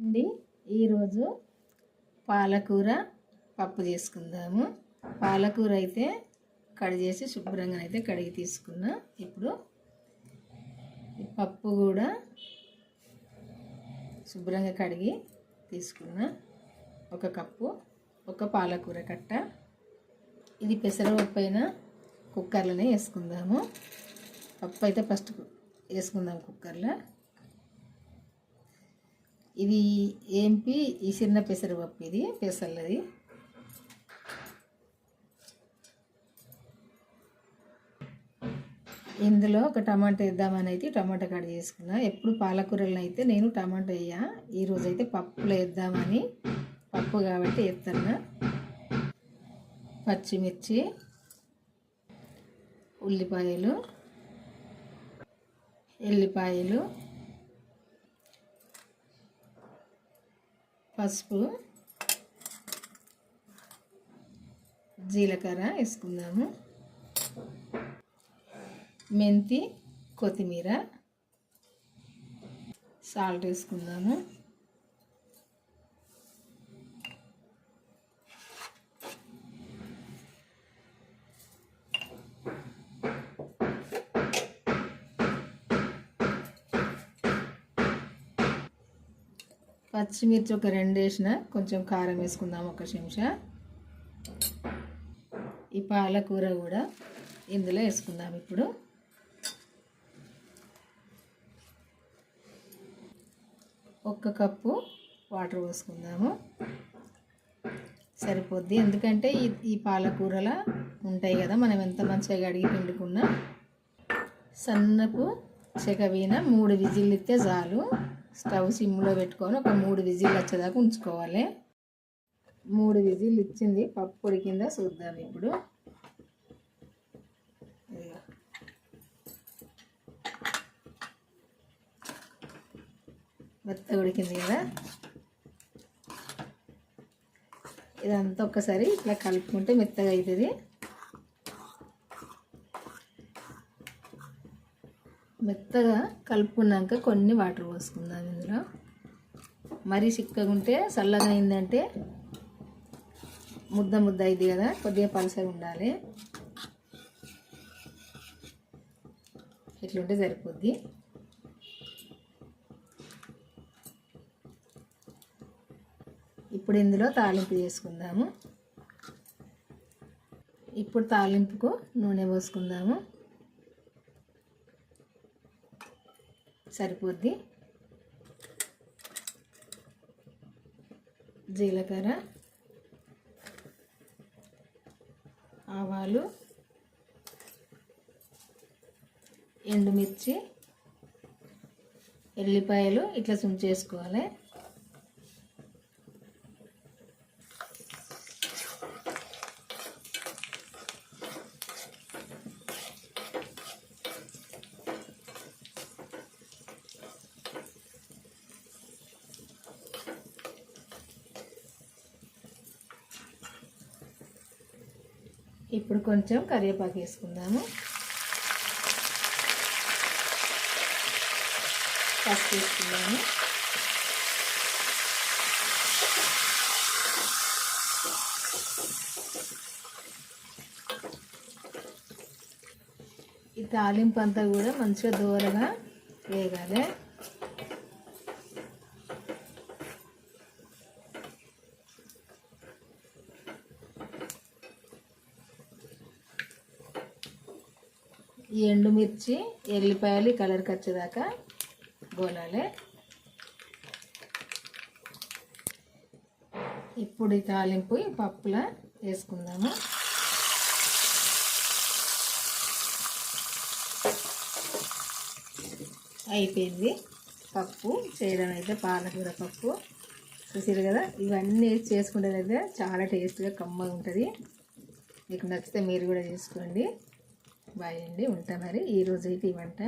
అండి. ఈరోజు పాలకూర పప్పు చేసుకుందాము. పాలకూర అయితే కడి చేసి శుభ్రంగా అయితే కడిగి తీసుకున్నా. ఇప్పుడు పప్పు కూడా శుభ్రంగా కడిగి తీసుకున్నా. ఒక కప్పు ఒక పాలకూర కట్ట. ఇది పెసరపప్పు అయినా కుక్కర్లోనే వేసుకుందాము. పప్పు అయితే ఫస్ట్ వేసుకుందాం కుక్కర్లో. ఇది ఏంపి? ఈ చిన్న పెసరపప్పు ఇది పెసర్లది ఇందులో ఒక టమాటా వేద్దామని అయితే టమాటా కట్ చేసుకున్నా. ఎప్పుడు పాలకూరలను అయితే నేను టమాటా వేయ. ఈరోజు అయితే పప్పులో వేద్దామని పప్పు కాబట్టి వేస్తున్నా. పచ్చిమిర్చి ఉల్లిపాయలు ఎల్లిపాయలు పసుపు జీలకర్ర వేసుకుందాము. మెంతి కొత్తిమీర సాల్ట్ వేసుకుందాము. పచ్చిమిర్చి ఒక రెండు వేసిన కొంచెం కారం వేసుకుందాం ఒక చెంచా. ఈ పాలకూర కూడా ఇందులో వేసుకుందాం ఇప్పుడు. ఒక్క కప్పు వాటర్ పోసుకుందాము. సరిపోద్ది. ఎందుకంటే ఈ ఈ పాలకూరలా ఉంటాయి కదా మనం ఎంత మంచిగా కడిగి పిండుకున్నా. సన్నపు చెకవీన మూడు విజిల్లు ఇస్తే చాలు. స్టవ్ సిమ్లో పెట్టుకొని ఒక మూడు విజిల్ వచ్చేదాకా ఉంచుకోవాలి. మూడు విజిల్ ఇచ్చింది పప్పు ఉడికిందా చూద్దాం ఇప్పుడు. మెత్త ఉడికింది కదా. ఇదంతా ఒక్కసారి ఇట్లా కలుపుకుంటే మెత్తగా అవుతుంది. మెత్తగా కలుపుకున్నాక కొన్ని వాటర్ పోసుకుందాం ఇందులో. మరీ చిక్కగా ఉంటే చల్లగా అయిందంటే ముద్ద ముద్ద అయింది కదా కొద్దిగా పలసగా ఉండాలి. ఇట్లుంటే సరిపోద్ది. ఇప్పుడు ఇందులో తాలింపు చేసుకుందాము. ఇప్పుడు తాలింపుకు నూనె పోసుకుందాము. సరిపోద్ది. జీలకర్ర ఆవాలు ఎండుమిర్చి ఎల్లిపాయలు ఇట్లా సుమ్ చేసుకోవాలి ఇప్పుడు కొంచెం కరివేపాకు వేసుకుందాము. పసుపు వేసుకుందాము. ఈ తాలింపు అంతా కూడా మంచిగా దూరగా వేగాలి. ఈ ఎండుమిర్చి ఎల్లిపాయలు కలర్కి వచ్చేదాకా గోలాలి ఇప్పుడు ఈ తాలింపు ఈ పప్పులో వేసుకుందాము. అయిపోయింది పప్పు. చేయడం అయితే పాలకూర పప్పు. చూసారు కదా? ఇవన్నీ చేసుకుంటే చాలా టేస్ట్గా కమ్మగా ఉంటుంది మీకు నచ్చితే మీరు కూడా చేసుకోండి. బాయ్ అండి ఉంటా మరి. ఈరోజు అయితే ఈ వంట